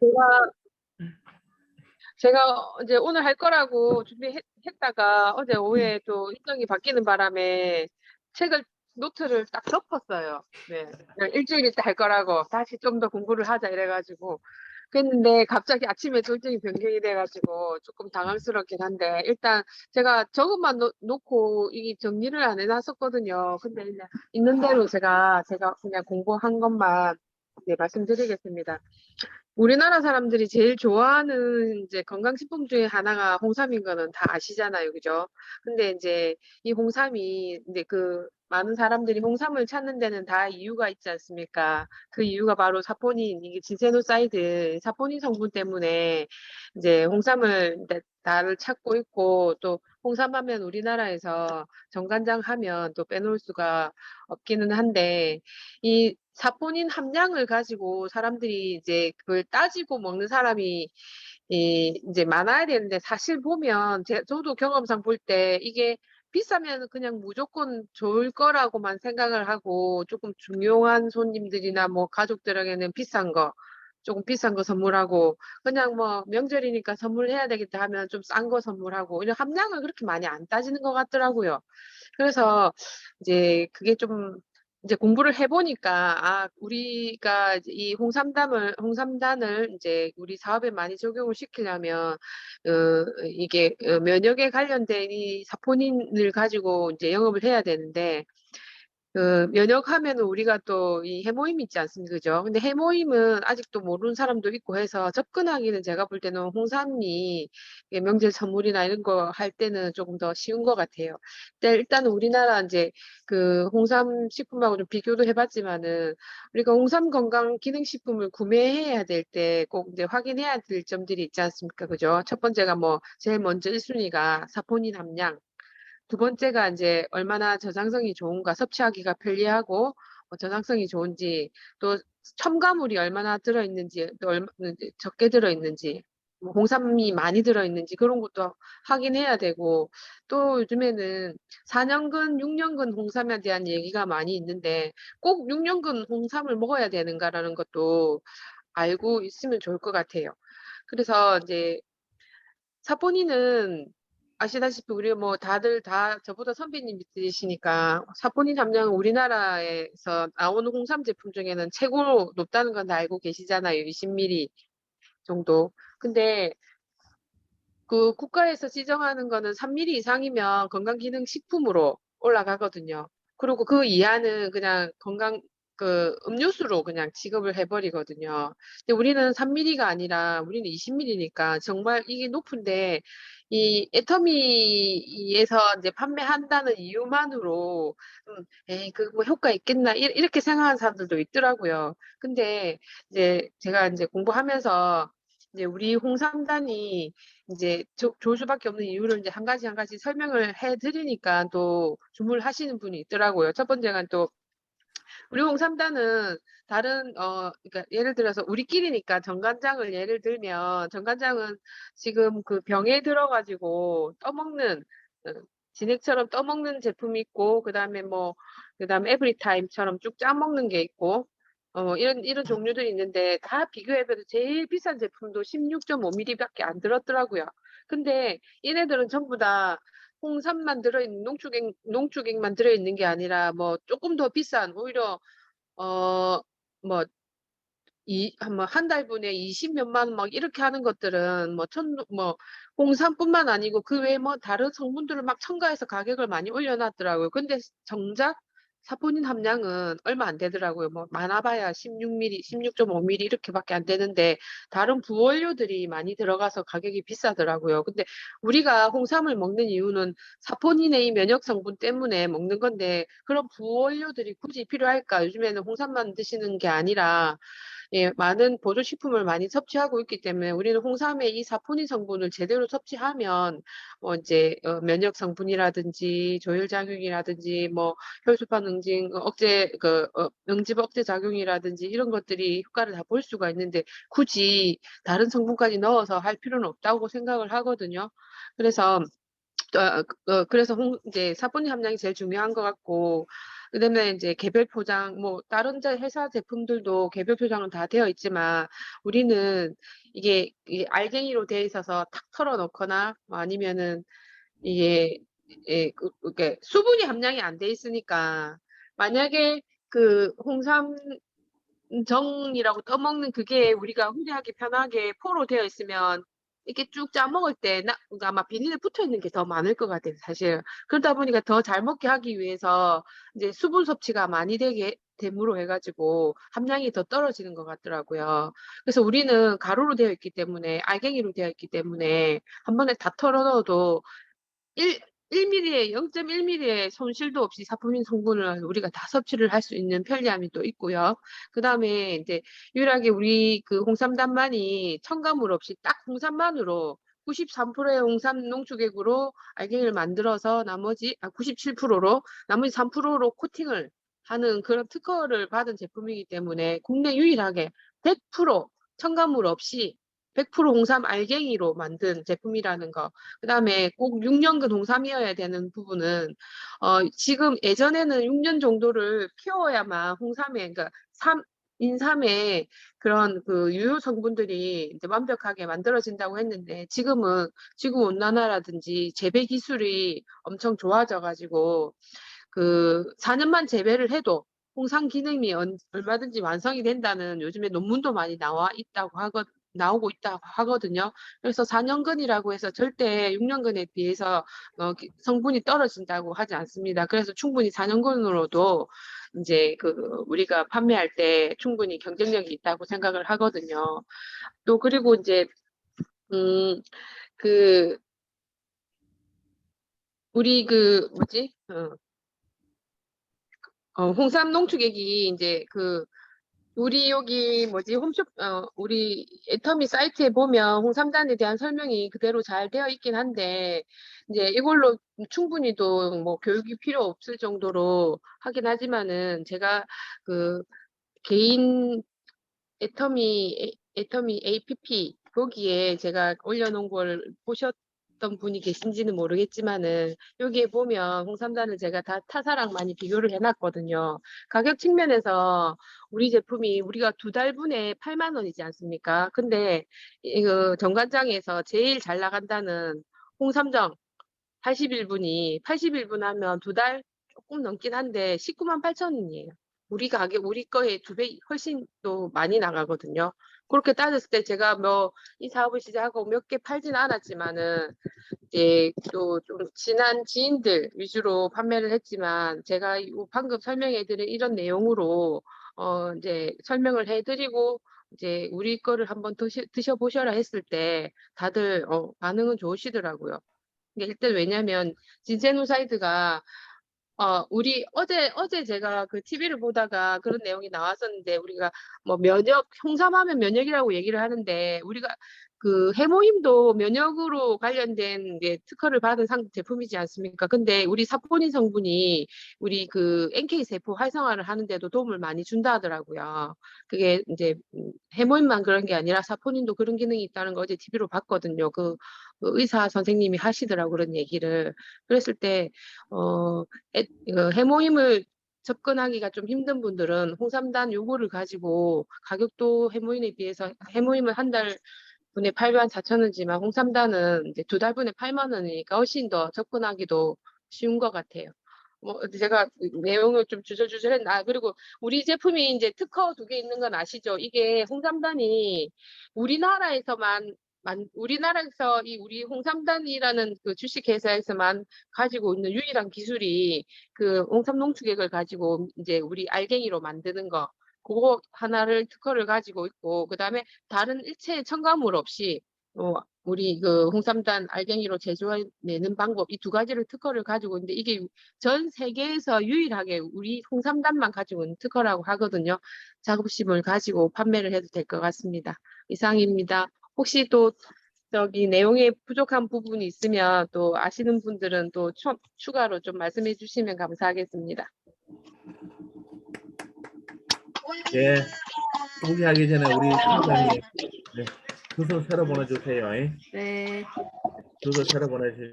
제가 음. 제가 이제 오늘 할 거라고 준비했다가 어제 오후에 또 일정이 바뀌는 바람에 책을 노트를 딱 덮었어요. 네. 일주일 있다 할 거라고 다시 좀 더 공부를 하자 이래가지고 그랬는데 갑자기 아침에 또 일정이 변경이 돼가지고 조금 당황스럽긴 한데 일단 제가 저것만 놓, 놓고 이 정리를 안 해놨었거든요. 근데 있는 대로 제가 제가 그냥 공부한 것만 네, 말씀드리겠습니다. 우리나라 사람들이 제일 좋아하는 이제 건강식품 중에 하나가 홍삼인 거는 다 아시잖아요. 그죠? 근데 이제 이 홍삼이 이제 그 많은 사람들이 홍삼을 찾는 데는 다 이유가 있지 않습니까? 그 이유가 바로 사포닌, 이게 진세노사이드, 사포닌 성분 때문에 이제 홍삼을 다를 찾고 있고 또 홍삼하면 우리나라에서 정간장 하면 또 빼놓을 수가 없기는 한데 이 사포닌 함량을 가지고 사람들이 이제 그걸 따지고 먹는 사람이 이 이제 많아야 되는데 사실 보면 제, 저도 경험상 볼 때 이게 비싸면 그냥 무조건 좋을 거라고만 생각을 하고 조금 중요한 손님들이나 뭐 가족들에게는 비싼 거 조금 비싼 거 선물하고 그냥 뭐 명절이니까 선물해야 되겠다 하면 좀 싼 거 선물하고 이런 함량을 그렇게 많이 안 따지는 것 같더라고요. 그래서 이제 그게 좀 이제 공부를 해보니까 아 우리가 이 홍삼담을 홍삼단을 이제 우리 사업에 많이 적용을 시키려면 어 이게 어, 면역에 관련된 이 사포닌을 가지고 이제 영업을 해야 되는데 그 면역하면은 우리가 또 이 해모임 있지 않습니까? 그죠? 근데 해모임은 아직도 모르는 사람도 있고 해서 접근하기는 제가 볼 때는 홍삼이 명절 선물이나 이런 거 할 때는 조금 더 쉬운 것 같아요. 근데 일단은 우리나라 이제 그 홍삼 식품하고 좀 비교도 해봤지만은 우리가 홍삼 건강 기능 식품을 구매해야 될 때 꼭 이제 확인해야 될 점들이 있지 않습니까? 그죠? 첫 번째가 뭐 제일 먼저 1순위가 사포닌 함량. 두 번째가 이제 얼마나 저장성이 좋은가, 섭취하기가 편리하고 뭐 저장성이 좋은지, 또 첨가물이 얼마나 들어있는지, 또 얼마 적게 들어있는지, 뭐 홍삼이 많이 들어있는지 그런 것도 확인해야 되고, 또 요즘에는 4년근, 6년근 홍삼에 대한 얘기가 많이 있는데 꼭 6년근 홍삼을 먹어야 되는가라는 것도 알고 있으면 좋을 것 같아요. 그래서 이제 사포닌은 아시다시피 우리 뭐 다들 다 저보다 선배님이시니까 사포닌 함량은 우리나라에서 나오는 홍삼 제품 중에는 최고로 높다는 건 다 알고 계시잖아요. 20ml 정도. 근데 그 국가에서 지정하는 거는 3ml 이상이면 건강기능식품으로 올라가거든요. 그리고 그 이하는 그냥 건강 그 음료수로 그냥 지급을 해버리거든요. 근데 우리는 3ml가 아니라 우리는 20ml니까 정말 이게 높은데 이 애터미에서 이제 판매한다는 이유만으로 음, 에이 그 뭐 효과 있겠나 이- 이렇게 생각하는 사람들도 있더라고요. 근데 이제 제가 이제 공부하면서 이제 우리 홍삼단이 이제 조- 좋을 수밖에 없는 이유를 이제 한 가지 한 가지 설명을 해드리니까 또 주문하시는 분이 있더라고요. 첫 번째가 또 우리 홍삼단은 다른 어 그러니까 예를 들어서 우리끼리니까 정간장을 예를 들면 정간장은 지금 그 병에 들어 가지고 떠먹는 어, 진액처럼 떠먹는 제품이 있고 그다음에 뭐 그다음에 에브리타임처럼 쭉 짜먹는 게 있고 어 이런 이런 종류들이 있는데 다 비교해봐도 제일 비싼 제품도 16.5ml밖에 안 들었더라고요. 근데 얘네들은 전부 다 홍삼만 들어있는 농축액 농축액만 들어있는 게 아니라 뭐 조금 더 비싼 오히려 어뭐 이한뭐한 달분에 20 몇만 원 막 이렇게 하는 것들은 뭐천뭐 홍삼뿐만 아니고 그 외에 뭐 다른 성분들을 막 첨가해서 가격을 많이 올려 놨더라고요. 근데 정작 사포닌 함량은 얼마 안 되더라고요. 뭐 많아 봐야 16ml, 16.5ml 이렇게밖에 안 되는데 다른 부원료들이 많이 들어가서 가격이 비싸더라고요. 근데 우리가 홍삼을 먹는 이유는 사포닌의 이 면역 성분 때문에 먹는 건데 그런 부원료들이 굳이 필요할까? 요즘에는 홍삼만 드시는 게 아니라 예, 많은 보조식품을 많이 섭취하고 있기 때문에 우리는 홍삼의 이 사포닌 성분을 제대로 섭취하면 뭐 이제 어, 면역 성분이라든지 조혈 작용이라든지 뭐 혈소판 응징 어, 억제 그 어, 응집 억제 작용이라든지 이런 것들이 효과를 다 볼 수가 있는데 굳이 다른 성분까지 넣어서 할 필요는 없다고 생각을 하거든요. 그래서 어, 어, 그래서 홍, 이제 사포닌 함량이 제일 중요한 것 같고 그다음에 이제 개별 포장 뭐 다른 제 회사 제품들도 개별 포장은 다 되어 있지만 우리는 이게, 이게 알갱이로 되어 있어서 탁 털어 넣거나 뭐 아니면은 이게 예, 그, 그게 수분이 함량이 안 돼 있으니까 만약에 그 홍삼 정이라고 떠먹는 그게 우리가 후리하게 편하게 포로 되어 있으면 이렇게 쭉 짜먹을 때 나, 그러니까 아마 비닐에 붙어 있는 게 더 많을 것 같아요, 사실. 그러다 보니까 더 잘 먹게 하기 위해서 이제 수분 섭취가 많이 되게 됨으로 해가지고 함량이 더 떨어지는 것 같더라고요. 그래서 우리는 가루로 되어 있기 때문에 알갱이로 되어 있기 때문에 한 번에 다 털어 넣어도 1, 1mm에 0.1mm의 손실도 없이 사포닌 성분을 우리가 다 섭취를 할 수 있는 편리함이 또 있고요. 그 다음에 이제 유일하게 우리 그 홍삼단만이 첨가물 없이 딱 홍삼만으로 93%의 홍삼 농축액으로 알갱이를 만들어서 나머지 아 97%로 나머지 3%로 코팅을 하는 그런 특허를 받은 제품이기 때문에 국내 유일하게 100% 첨가물 없이 100% 홍삼 알갱이로 만든 제품이라는 거. 그 다음에 꼭 6년근 홍삼이어야 되는 부분은, 어, 지금 예전에는 6년 정도를 키워야만 홍삼에, 그러니까 삼, 인삼에 그런 그 유효 성분들이 이제 완벽하게 만들어진다고 했는데 지금은 지구 온난화라든지 재배 기술이 엄청 좋아져 가지고 그 4년만 재배를 해도 홍삼 기능이 언- 얼마든지 완성이 된다는 요즘에 논문도 많이 나와 있다고 하거 나오고 있다고 하거든요. 그래서 4년근이라고 해서 절대 6년근에 비해서 어, 기- 성분이 떨어진다고 하지 않습니다. 그래서 충분히 4년근으로도 이제 그 우리가 판매할 때 충분히 경쟁력이 있다고 생각을 하거든요. 또 그리고 이제 음, 그 우리 그 뭐지? 어, 어, 홍삼 농축액이 이제 그 우리 여기 뭐지? 홈쇼 어 우리 애터미 사이트에 보면 홍삼단에 대한 설명이 그대로 잘 되어 있긴 한데 이제 이걸로 충분히도 뭐 교육이 필요 없을 정도로 하긴 하지만은 제가 그 개인 애터미 애- 애터미 APP 거기에 제가 올려놓은 걸 보셨 던 분이 계신지는 모르겠지만은 여기에 보면 홍삼단을 제가 다 타사랑 많이 비교를 해놨거든요. 가격 측면에서 우리 제품이 우리가 두 달분에 8만 원이지 않습니까? 근데 이거 정관장에서 제일 잘 나간다는 홍삼정 81분이 81분 하면 두 달 조금 넘긴 한데 19만 8천 원이에요. 우리 가격 우리 거에 두 배 훨씬 또 많이 나가거든요. 그렇게 따졌을 때 제가 뭐 이 사업을 시작하고 몇 개 팔지는 않았지만은 이제 또 좀 친한 지인들 위주로 판매를 했지만 제가 이 방금 설명해드린 이런 내용으로 어 이제 설명을 해드리고 이제 우리 거를 한번 드시, 드셔보셔라 했을 때 다들 어 반응은 좋으시더라고요. 일단 왜냐면 진세노 사이드가 어 우리 어제 어제 제가 그 TV를 보다가 그런 내용이 나왔었는데 우리가 뭐 면역 홍삼하면 면역이라고 얘기를 하는데 우리가 그 해모임도 면역으로 관련된 게 특허를 받은 상 제품이지 않습니까? 근데 우리 사포닌 성분이 우리 그 NK 세포 활성화를 하는데도 도움을 많이 준다 하더라고요. 그게 이제 음, 해모임만 그런 게 아니라 사포닌도 그런 기능이 있다는 거 어제 TV로 봤거든요. 그, 그 의사 선생님이 하시더라고 그런 얘기를. 그랬을 때 어, 에, 그 해모임을 접근하기가 좀 힘든 분들은 홍삼단 요거를 가지고 가격도 해모임에 비해서 해모임은 한 달 분에 8만 4천 원이지만 홍삼단은 이제 두 달 분에 8만 원이니까 훨씬 더 접근하기도 쉬운 것 같아요. 뭐 제가 내용을 좀 주저주저했나 아, 그리고 우리 제품이 이제 특허 두 개 있는 건 아시죠? 이게 홍삼단이 우리나라에서만 만, 우리나라에서 이 우리 홍삼단이라는 그 주식회사에서만 가지고 있는 유일한 기술이 그 홍삼 농축액을 가지고 이제 우리 알갱이로 만드는 거 그거 하나를 특허를 가지고 있고 그 다음에 다른 일체 첨가물 없이 어, 우리 그 홍삼단 알갱이로 제조해내는 방법 이 두 가지를 특허를 가지고 있는데 이게 전 세계에서 유일하게 우리 홍삼단만 가지고 있는 특허라고 하거든요. 작업심을 가지고 판매를 해도 될 것 같습니다. 이상입니다. 혹시 또 저기 내용에 부족한 부분이 있으면 또 아시는 분들은 또 추, 추가로 좀 말씀해 주시면 감사하겠습니다. 예, 소개하기 전에 우리 팀장님 네, 주소 새로 보내주세요. 예. 네. 주소 새로 보내주세요.